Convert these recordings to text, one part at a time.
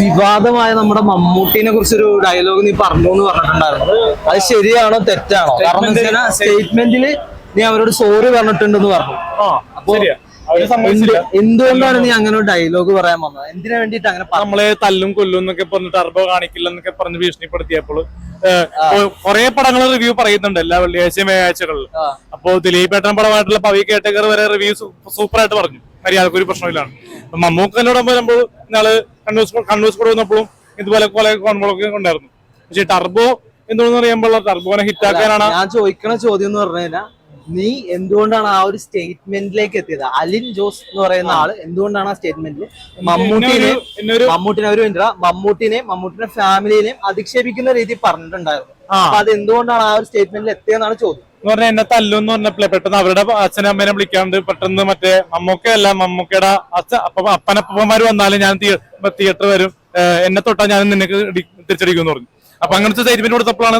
വിവാദമായ നമ്മുടെ മമ്മൂട്ടിനെ കുറിച്ചൊരു ഡയലോഗ് നീ പറഞ്ഞു എന്ന് പറഞ്ഞിട്ടുണ്ടായിരുന്നു. അത് ശരിയാണോ തെറ്റാണോ? കാരണം സ്റ്റേറ്റ്മെന്റിൽ നീ അവരോട് സോറി പറഞ്ഞിട്ടുണ്ടെന്ന് പറഞ്ഞു. അപ്പൊ എന്തുകൊണ്ടാണ് നീ അങ്ങനെ ഒരു ഡയലോഗ് പറയാൻ വന്നത്? എന്തിനു വേണ്ടിട്ട് അങ്ങനെ നമ്മളെ തല്ലും കൊല്ലും എന്നൊക്കെ പറഞ്ഞ് ടർബോ കാണിക്കില്ല എന്നൊക്കെ പറഞ്ഞ് ഭീഷണിപ്പെടുത്തിയപ്പോൾ കുറെ പടങ്ങൾ റിവ്യൂ പറയുന്നുണ്ട് എല്ലാ വെള്ളിയാഴ്ചയും വ്യാഴാഴ്ചകളിൽ. അപ്പോ ദിലീപ് ഏട്ടൻ പടമായിട്ടുള്ള പവി കേട്ടകർ വരെ റിവ്യൂ സൂപ്പർ ആയിട്ട് പറഞ്ഞു. മര്യാദയ്ക്ക് ഒരു പ്രശ്നമില്ലാണ് മമ്മൂക്കനോട് വരുമ്പോൾ ഇന്നാൾ കണ്ണൂർ സ്കൂ- കണ്ണൂർ സ്കൂൾ വന്നപ്പോഴും ഇതുപോലെ കുറെ കോൺമോളൊക്കെ ഉണ്ടായിരുന്നു പക്ഷെ ടർബോ എന്തുകൊണ്ടെന്ന് പറയുമ്പോൾ ടർബോനെ ഹിറ്റാക്കാനാണ് ഞാൻ ചോദിക്കണ ചോദ്യം എന്ന് പറഞ്ഞു കഴിഞ്ഞാൽ നീ എന്തുകൊണ്ടാണ് ആ ഒരു സ്റ്റേറ്റ്മെന്റിലേക്ക് എത്തിയത്? അലിൻ ജോസ് എന്ന് പറയുന്ന ആൾ എന്തുകൊണ്ടാണ് ആ സ്റ്റേറ്റ്മെന്റിൽ മമ്മൂട്ടിനെ മമ്മൂട്ടിനെ മമ്മൂട്ടിനെ ഒരു മിനിറ്റ് മമ്മൂട്ടിന്റെ ഫാമിലിനെയും അധിക്ഷേപിക്കുന്ന രീതി പറഞ്ഞിട്ടുണ്ടായിരുന്നു. അപ്പൊ അത് എന്തുകൊണ്ടാണ് ആ ഒരു സ്റ്റേറ്റ്മെന്റിൽ എത്തിയെന്നാണ് ചോദ്യം. എന്ന് പറഞ്ഞാൽ എന്നെ തല്ലുന്ന് പറഞ്ഞപ്പോഴേ പെട്ടെന്ന് അവരുടെ അച്ഛനും അമ്മേനെ വിളിക്കാണ്ട് പെട്ടെന്ന് മറ്റേ മമ്മൂക്കയല്ല മമ്മൂക്കയുടെ അച്ഛൻ അപ്പ അപ്പനപ്പന്മാര് വന്നാലും ഞാൻ തിയേറ്റർ വരും. എന്നെ തൊട്ടാ ഞാൻ നിനക്ക് തിരിച്ചടിക്കുമെന്ന് പറഞ്ഞു. അപ്പൊ അങ്ങനത്തെ സ്റ്റേറ്റ്മെന്റ് കൊടുത്തപ്പോഴാണ്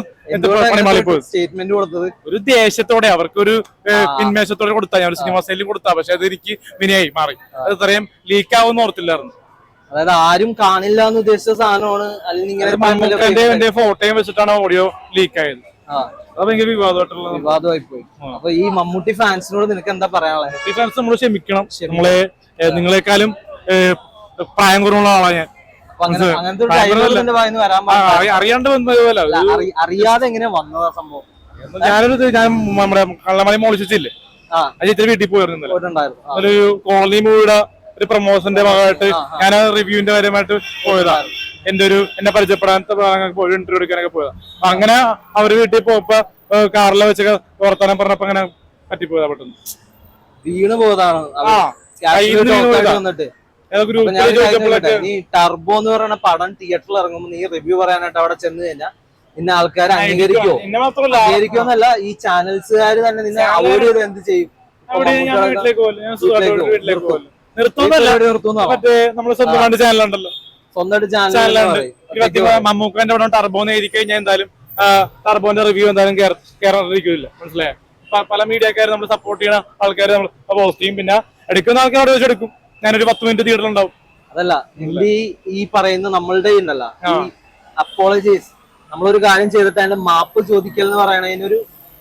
സ്റ്റേറ്റ്മെന്റ് കൊടുത്തത്? ഒരു ദേഷ്യത്തോടെ അവർക്ക് ഒരു പിന്മേഷത്തോടെ പിന്മേശത്തോടെ കൊടുത്താ ഞാൻ ഒരു സിനിമ സ്റ്റൈലിൽ കൊടുത്താ. പക്ഷെ അത് എനിക്ക് വിനയായി മാറി. അത് ഇത്രയും ലീക്ക് ആവുമെന്ന് ഓർത്തില്ലായിരുന്നു. അതായത് ആരും കാണില്ല എന്ന് ഉദ്ദേശിച്ച സാധനമാണ്. അല്ലെങ്കിൽ ഇങ്ങനെ ഫോട്ടോയും വെച്ചിട്ടാണ് ഓഡിയോ ലീക്ക് ആയത്. വിവാദമായി പോയി അപ്പൊ ഈ മമ്മൂട്ടി ഫാൻസിനോട് നിനക്ക് എന്താ പറയാനുള്ളത്? ഫാൻസ് നമ്മൾ ക്ഷമിക്കണം. നമ്മളെ നിങ്ങളെക്കാളും പ്രായം കുറവുള്ള ആളാണ് ഞാൻ. അറിയാണ്ട് വന്നതല്ല അറിയാതെ എങ്ങനെ വന്നതാ സംഭവം? ഞാനൊരു ഞാൻ നമ്മുടെ കള്ളമണി മോളിച്ചില്ലേ ഇത്തിരി വീട്ടിൽ പോയിരുന്നു ഒരു കോളനി മൂവിയുടെ ഒരു പ്രൊമോഷന്റെ ഭാഗമായിട്ട്. ഞാൻ റിവ്യൂവിന്റെ കാര്യമായിട്ട് പോയതാണ് എന്റെ ഒരു എന്നെ പരിചയപ്പെടാൻ പോയി ഇന്റർവ്യൂ എടുക്കാനൊക്കെ പോയതാണ് അങ്ങനെ അവർ വീട്ടിൽ പോയപ്പോ കാറിൽ വെച്ചൊക്കെ വർത്താനം പറഞ്ഞപ്പോ അങ്ങനെ പറ്റിപ്പോയതാ പെട്ടെന്ന്. വീണ് പോയതാണ്? നീ ടർബോ എന്ന് പറയുന്ന പടം തിയേറ്ററിൽ ഇറങ്ങുമ്പോൾ നീ റിവ്യൂ പറയാനായിട്ട് അവിടെ ചെന്ന് കഴിഞ്ഞാൽ നിന്നെ ആൾക്കാർ അംഗീകരിക്കോ? അംഗീകരിക്കോന്നല്ല ഈ ചാനൽസുകാർ തന്നെ നിന്നെ അവോയ്ഡ് ചെയ്ത് എന്ത് ചെയ്യും? വീട്ടിലേക്ക് നിർത്തുന്നല്ല മറ്റേ നമ്മൾ സ്വന്തമായിട്ട് ചാനലുണ്ടല്ലോ. സ്വന്തമായിട്ട് ചാനൽ ചാനലുണ്ട്. മമ്മൂക്കന്റെ അവിടെ ടർബോ എന്ന് എഴുതി കഴിഞ്ഞാൽ എന്തായാലും ടർബോന്റെ റിവ്യൂ എന്തായാലും കയറാതിരിക്കില്ല മനസ്സിലായോ? പല മീഡിയക്കാരും നമ്മൾ സപ്പോർട്ട് ചെയ്യണ ആൾക്കാർ നമ്മൾ പോസ്റ്റ് ചെയ്യും. പിന്നെ എടുക്കുന്ന ആൾക്കാർ അവിടെ വെച്ചെടുക്കും ഞാനൊരു പത്ത് മിനിറ്റ് തിയേറ്റർ ഉണ്ടാവും അതല്ല ഹിന്ദി ഈ ഈ പറയുന്ന നമ്മളുടെ ഉണ്ടല്ല. അപ്പോളജീസ് നമ്മളൊരു കാര്യം ചെയ്തിട്ട് അതിന്റെ മാപ്പ് ചോദിക്കൽ എന്ന് പറയണതിനൊരു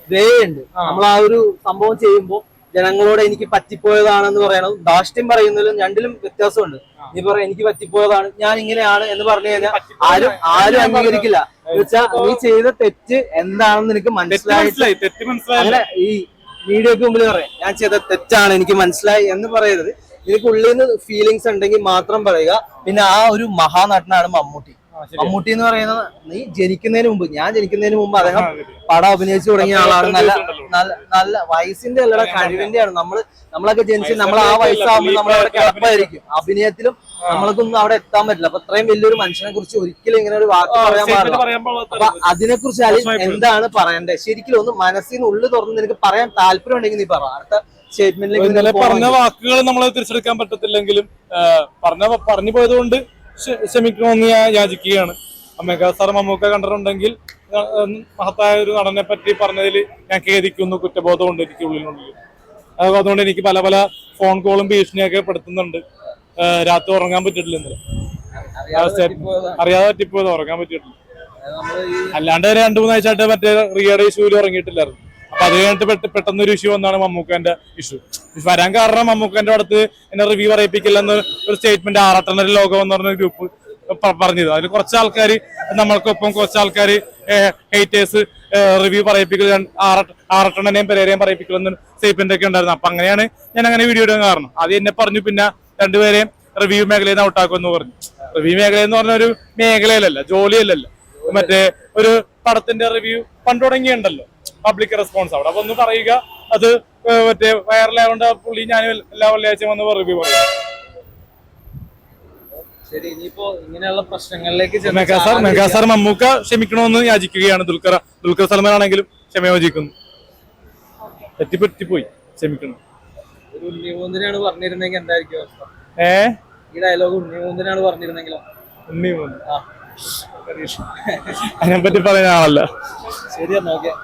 വേ ഉണ്ട്. നമ്മൾ ആ ഒരു സംഭവം ചെയ്യുമ്പോൾ ജനങ്ങളോട് എനിക്ക് പറ്റിപ്പോയതാണെന്ന് പറയണത് ധാഷ്ട്യം പറയുന്നതിലും രണ്ടിലും വ്യത്യാസമുണ്ട്. നീ പറ എനിക്ക് പറ്റിപ്പോയതാണ്. ഞാൻ ഇങ്ങനെയാണ് എന്ന് പറഞ്ഞു കഴിഞ്ഞാൽ ആരും ആരും അംഗീകരിക്കില്ല. വെച്ചാ നീ ചെയ്ത തെറ്റ് എന്താണെന്ന് എനിക്ക് മനസ്സിലായിട്ടില്ല മനസ്സിലായി അങ്ങനെ ഈ വീഡിയോക്ക് മുമ്പിൽ പറയാം. ഞാൻ ചെയ്ത തെറ്റാണ് എനിക്ക് മനസ്സിലായി എന്ന് പറയരുത്. നിനക്ക് ഉള്ളിൽ നിന്ന് ഫീലിങ്സ് ഉണ്ടെങ്കിൽ മാത്രം പറയുക. പിന്നെ ആ ഒരു മഹാനടനാണ് മമ്മൂട്ടി. മമ്മൂട്ടി എന്ന് പറയുന്നത് നീ ജനിക്കുന്നതിന് മുമ്പ് ഞാൻ ജനിക്കുന്നതിന് മുമ്പ് അദ്ദേഹം പടം അഭിനയിച്ചു തുടങ്ങിയ ആളാണ്. നല്ല നല്ല നല്ല വയസ്സിന്റെ അല്ലട കഴിവിന്റെയാണ്. നമ്മൾ നമ്മളൊക്കെ ജനിച്ച് നമ്മൾ ആ വയസ്സാകുമ്പോൾ നമ്മൾ അവിടെ കിടപ്പായിരിക്കും. അഭിനയത്തിലും നമ്മൾക്കൊന്നും അവിടെ എത്താൻ പറ്റില്ല. അപ്പൊ അത്രയും വലിയൊരു മനുഷ്യനെ കുറിച്ച് ഒരിക്കലും ഇങ്ങനെ ഒരു വാക്ക് പറയാൻ പാടില്ല. അപ്പൊ അതിനെ കുറിച്ച് അലി എന്താണ് പറയണ്ടേ? ശരിക്കും ഒന്ന് മനസ്സിന് ഉള്ളു തുറന്ന് നിനക്ക് പറയാൻ താല്പര്യം ഉണ്ടെങ്കിൽ നീ പറ. അടുത്ത സ്റ്റേറ്റ്മെന്റിലേക്ക് പറഞ്ഞ വാക്കുകൾ നമ്മൾ തിരിച്ചെടുക്കാൻ പറ്റത്തില്ലെങ്കിലും പറഞ്ഞ പറഞ്ഞു പോയത് കൊണ്ട് ക്ഷമിക്കണമെന്ന് ഞാൻ യാചിക്കുകയാണ്. മെഗാ സാർ മമ്മൂക്ക കണ്ടിട്ടുണ്ടെങ്കിൽ മഹത്തായ ഒരു നടനെ പറ്റി പറഞ്ഞതിൽ ഞാൻ ഖേദിക്കുന്നു കുറ്റബോധമുണ്ട് എനിക്ക് ഉള്ളിലുണ്ടെങ്കിൽ. അത് അതുകൊണ്ട് എനിക്ക് പല പല ഫോൺ കോളും ഭീഷണിയൊക്കെ പെടുത്തുന്നുണ്ട്. രാത്രി ഉറങ്ങാൻ പറ്റിയിട്ടില്ല ഇന്നലെ. അറിയാതെ പറ്റിപ്പോയത്? ഉറങ്ങാൻ പറ്റിയിട്ടില്ല. അല്ലാണ്ട് രണ്ടു മൂന്നാഴ്ചയായിട്ട് മറ്റേ റിയയുടെ ഇഷ്യൂവിൽ ഇറങ്ങിയിട്ടില്ലായിരുന്നു അപ്പൊ അത് കഴിഞ്ഞിട്ട് പെട്ട് പെട്ടെന്ന് ഒരു ഇഷ്യൂ വന്നാണ് മമ്മൂക്കന്റെ ഇഷ്യൂ വരാൻ കാരണം മമ്മൂക്കന്റെ അടുത്ത് എന്നെ റിവ്യൂ പറയിപ്പിക്കില്ലെന്ന് ഒരു സ്റ്റേറ്റ്മെന്റ് ആറട്ടണ ലോകം എന്ന് പറഞ്ഞ ഗ്രൂപ്പ് പറഞ്ഞത് അതിൽ കുറച്ച് ആൾക്കാർ നമ്മൾക്കൊപ്പം കുറച്ച് ആൾക്കാർ ഹേറ്റേഴ്സ് റിവ്യൂ പറയിപ്പിക്കൽ ആറട്ടണനെയും പെരേരെയും പറയിപ്പിക്കലെന്ന് സ്റ്റേറ്റ്മെന്റ് ഒക്കെ ഉണ്ടായിരുന്നു. അപ്പൊ അങ്ങനെയാണ് ഞാൻ അങ്ങനെ വീഡിയോ ഇടാൻ കാരണം. അത് എന്നെ പറഞ്ഞു പിന്നെ രണ്ടുപേരെയും റിവ്യൂ മേഖലയിൽ നിന്ന് ഔട്ടാക്കുമെന്ന് പറഞ്ഞു. റിവ്യൂ മേഖല എന്ന് പറഞ്ഞ ഒരു മേഖലയിലല്ല ജോലിയല്ലല്ലോ മറ്റേ ഒരു പടത്തിന്റെ റിവ്യൂ പണ്ട് തുടങ്ങിയുണ്ടല്ലോ പബ്ലിക് റെസ്പോൺസ് അവിടെ. അപ്പൊ ഒന്ന് പറയുക അത് മറ്റേ വൈറലായതുകൊണ്ട് പുള്ളി ഞാൻ എല്ലാ വെള്ളിയാഴ്ചയും വന്ന് റിവ്യൂ പറയും ശരി ഇനിയിപ്പോ ഇങ്ങനെയുള്ള പ്രശ്നങ്ങളിലേക്ക് സാർ മമ്മൂക്ക ക്ഷമിക്കണമെന്ന് യാചിക്കുകയാണ്. ദുൽഖർ ദുൽഖർ സൽമാൻ ആണെങ്കിലും ക്ഷമയോചിക്കുന്നു തെറ്റിപ്പറ്റിപ്പോയി ക്ഷമിക്കണം. ഒരു ഉണ്ണിമൂന്നിനാണ് പറഞ്ഞിരുന്നെങ്കിൽ എന്തായിരിക്കും അവസ്ഥ? ഏ? ഈ ഡയലോഗ് ഉണ്ണിമൂന്നിനാണ് പറഞ്ഞിരുന്നെങ്കിലോ? ഉണ്ണിമൂന്ന്. ആ. അതിനെപ്പറ്റി പറയുന്ന ആളല്ല. ശരിയാ നോക്കിയാ